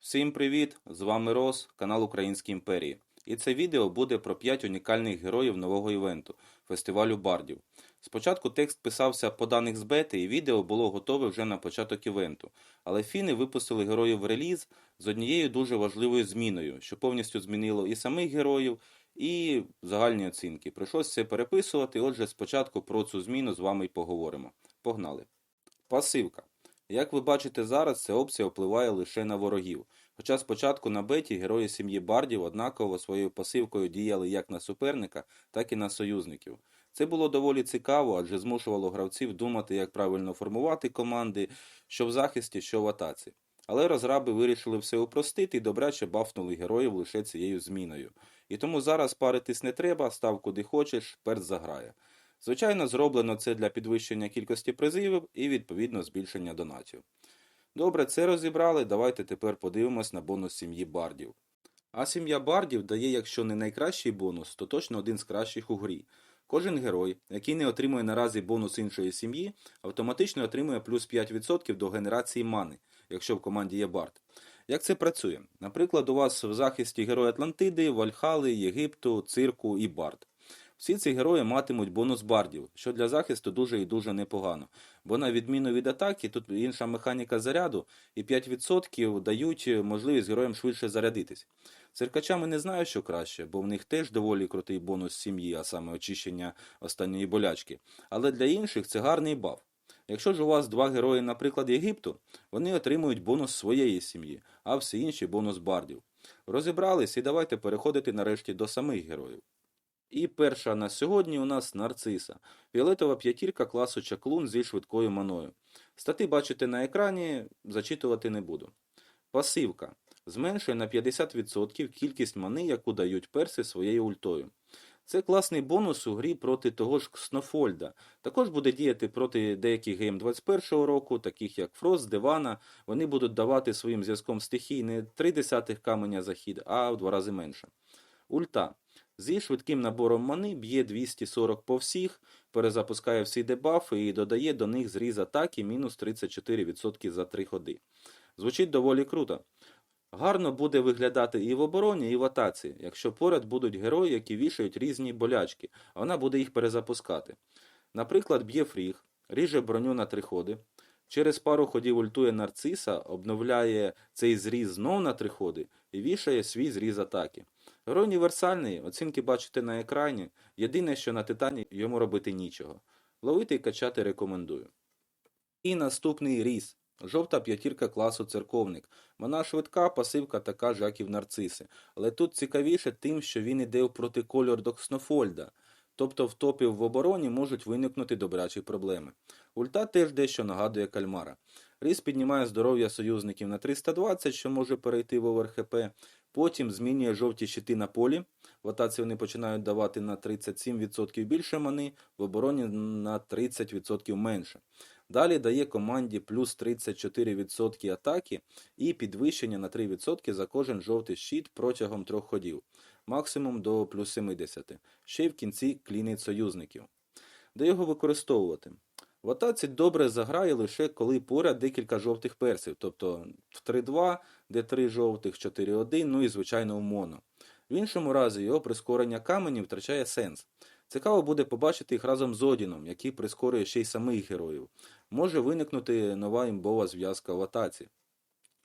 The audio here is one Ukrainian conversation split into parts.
Всім привіт! З вами Рос, канал Українські імперії. І це відео буде про 5 унікальних героїв нового івенту фестивалю бардів. Спочатку текст писався по даних з бети, і відео було готове вже на початок івенту. Але фіни випустили героїв реліз з однією дуже важливою зміною, що повністю змінило і самих героїв, і загальні оцінки. Прийшлося це переписувати. Отже, спочатку про цю зміну з вами й поговоримо. Погнали. Пасивка. Як ви бачите зараз, ця опція впливає лише на ворогів. Хоча спочатку на беті герої сім'ї бардів однаково своєю пасивкою діяли як на суперника, так і на союзників. Це було доволі цікаво, адже змушувало гравців думати, як правильно формувати команди, що в захисті, що в атаці. Але розраби вирішили все упростити і добряче бафнули героїв лише цією зміною. І тому зараз паритись не треба, став куди хочеш, перс заграє. Звичайно, зроблено це для підвищення кількості призивів і відповідно збільшення донатів. Добре, це розібрали. Давайте тепер подивимось на бонус сім'ї бардів. А сім'я бардів дає, якщо не найкращий бонус, то точно один з кращих у грі. Кожен герой, який не отримує наразі бонус іншої сім'ї, автоматично отримує плюс 5% до генерації мани, якщо в команді є бард. Як це працює? Наприклад, у вас в захисті герої Атлантиди, Вальхали, Єгипту, Цирку і Бард. Всі ці герої матимуть бонус бардів, що для захисту дуже і дуже непогано. Бо на відміну від атаки, тут інша механіка заряду, і 5% дають можливість героям швидше зарядитись. Циркачами не знаю, що краще, бо в них теж доволі крутий бонус сім'ї, а саме очищення останньої болячки. Але для інших це гарний баф. Якщо ж у вас два герої, наприклад, Єгипту, вони отримують бонус своєї сім'ї, а всі інші бонус бардів. Розібрались і давайте переходити нарешті до самих героїв. І перша на сьогодні у нас нарциса. Фіолетова п'ятірка класу чаклун зі швидкою маною. Стати бачите на екрані, зачитувати не буду. Пасивка. Зменшує на 50% кількість мани, яку дають перси своєю ультою. Це класний бонус у грі проти того ж Кснофольда. Також буде діяти проти деяких гейм 21-го року, таких як Фрост, Девана. Вони будуть давати своїм зв'язком стихій не 3 десятих каменя захід, а в два рази менше. Ульта. Зі швидким набором мани б'є 240 по всіх, перезапускає всі дебафи і додає до них зріз атаки мінус 34% за 3 ходи. Звучить доволі круто. Гарно буде виглядати і в обороні, і в атаці, якщо поряд будуть герої, які вішають різні болячки, а вона буде їх перезапускати. Наприклад, б'є фріг, ріже броню на три ходи. Через пару ходів ультує нарциса, обновляє цей зріз знов на три ходи і вішає свій зріз атаки. Герой універсальний, оцінки бачите на екрані. Єдине, що на титані йому робити нічого. Ловити і качати рекомендую. І наступний різ. Жовта п'ятірка класу церковник. Вона швидка, пасивка така ж, як і в нарциси. Але тут цікавіше тим, що він іде проти кольор до Кснофольда. Тобто в топі в обороні можуть виникнути добрячі проблеми. Ульта теж дещо нагадує кальмара. Різ піднімає здоров'я союзників на 320, що може перейти в ОВРХП. Потім змінює жовті щити на полі. В атаці вони починають давати на 37% більше мани, в обороні на 30% менше. Далі дає команді плюс 34% атаки і підвищення на 3% за кожен жовтий щит протягом трьох ходів, максимум до плюс 70. Ще й в кінці клінить союзників. Де його використовувати? В атаці добре заграє лише коли поряд декілька жовтих персів, тобто в 3-2, де 3 жовтих, 4-1, ну і звичайно в моно. В іншому разі його прискорення каменів втрачає сенс. Цікаво буде побачити їх разом з Одіном, який прискорює ще й самих героїв. Може виникнути нова імбова зв'язка в атаці.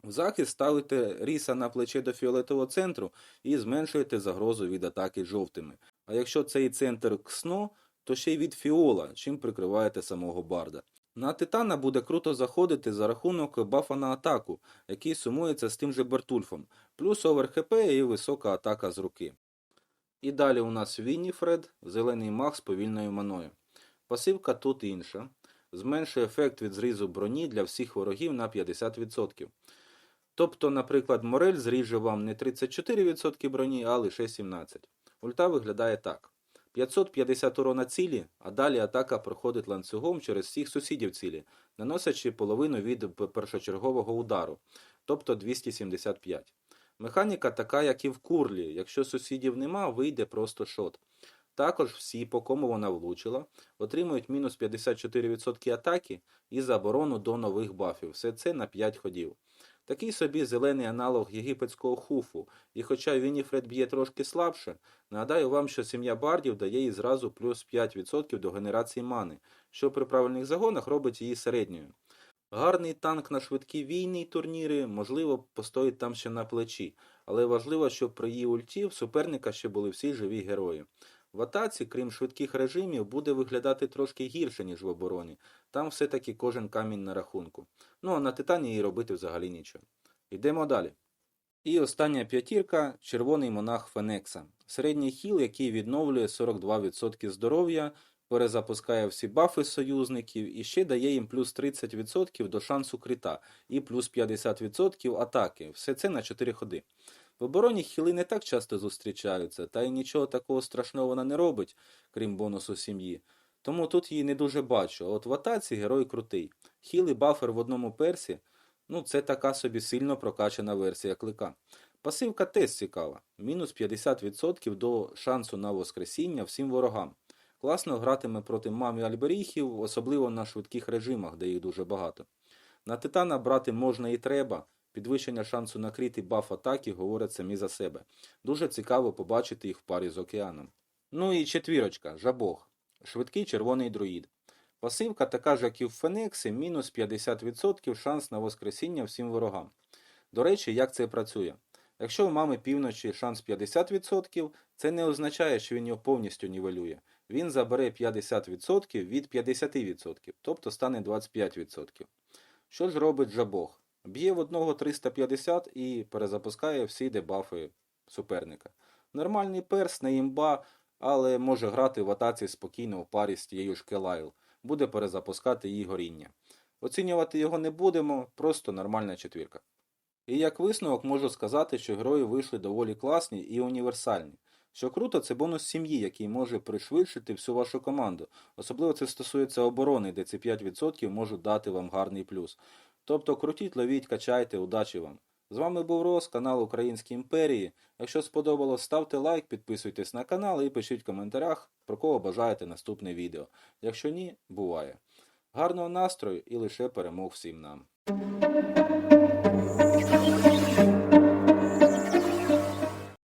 В захист ставите ріса на плече до фіолетового центру і зменшуєте загрозу від атаки жовтими. А якщо цей центр ксно, то ще й від фіола, чим прикриваєте самого барда. На титана буде круто заходити за рахунок бафа на атаку, який сумується з тим же Бертульфом, плюс оверхп і висока атака з руки. І далі у нас Вінніфред, зелений маг з повільною маною. Пасивка тут інша. Зменшує ефект від зрізу броні для всіх ворогів на 50%. Тобто, наприклад, Морель зріже вам не 34% броні, а лише 17%. Ульта виглядає так. 550 урона цілі, а далі атака проходить ланцюгом через всіх сусідів цілі, наносячи половину від першочергового удару, тобто 275. Механіка така, як і в курлі. Якщо сусідів нема, вийде просто шот. Також всі, по кому вона влучила, отримують мінус 54% атаки і заборону до нових бафів. Все це на 5 ходів. Такий собі зелений аналог єгипетського хуфу, і хоча Вініфред б'є трошки слабше, нагадаю вам, що сім'я бардів дає їй зразу плюс 5% до генерації мани, що при правильних загонах робить її середньою. Гарний танк на швидкі війни й турніри, можливо, постоїть там ще на плечі, але важливо, щоб при її ульті в суперника ще були всі живі герої. В атаці, крім швидких режимів, буде виглядати трошки гірше, ніж в обороні. Там все-таки кожен камінь на рахунку. Ну а на титані їй робити взагалі нічого. Йдемо далі. І остання п'ятірка червоний монах Фенекса. Середній хіл, який відновлює 42% здоров'я, перезапускає всі бафи союзників і ще дає їм плюс 30% до шансу крита і плюс 50% атаки. Все це на 4 ходи. В обороні хіли не так часто зустрічаються, та й нічого такого страшного вона не робить, крім бонусу сім'ї. Тому тут її не дуже бачу. А от в атаці герой крутий. Хіл і бафер в одному персі ну це така собі сильно прокачана версія клика. Пасивка теж цікава. Мінус 50% до шансу на воскресіння всім ворогам. Класно гратиме проти мам і альберіхів, особливо на швидких режимах, де їх дуже багато. На титана брати можна і треба. Підвищення шансу на кріт і баф атаки говорять самі за себе. Дуже цікаво побачити їх в парі з океаном. Ну і четвірочка, жабог. Швидкий червоний друїд. Пасивка така ж, як і в Фенексі, мінус 50% шанс на воскресіння всім ворогам. До речі, як це працює? Якщо у мами півночі шанс 50%, це не означає, що він його повністю нівелює. Він забере 50% від 50%, тобто стане 25%. Що ж робить жабог? Б'є в одного 350 і перезапускає всі дебафи суперника. Нормальний перс, не імба, але може грати в атаці спокійно в парі з тією ж Келайл. Буде перезапускати її горіння. Оцінювати його не будемо, просто нормальна четвірка. І як висновок можу сказати, що герої вийшли доволі класні і універсальні. Що круто, це бонус сім'ї, який може пришвидшити всю вашу команду. Особливо це стосується оборони, де ці 5% можуть дати вам гарний плюс. Тобто крутіть, ловіть, качайте, удачі вам! З вами був Рос, канал Українські імперії. Якщо сподобалось, ставте лайк, підписуйтесь на канал і пишіть в коментарях, про кого бажаєте наступне відео. Якщо ні, буває. Гарного настрою і лише перемог всім нам.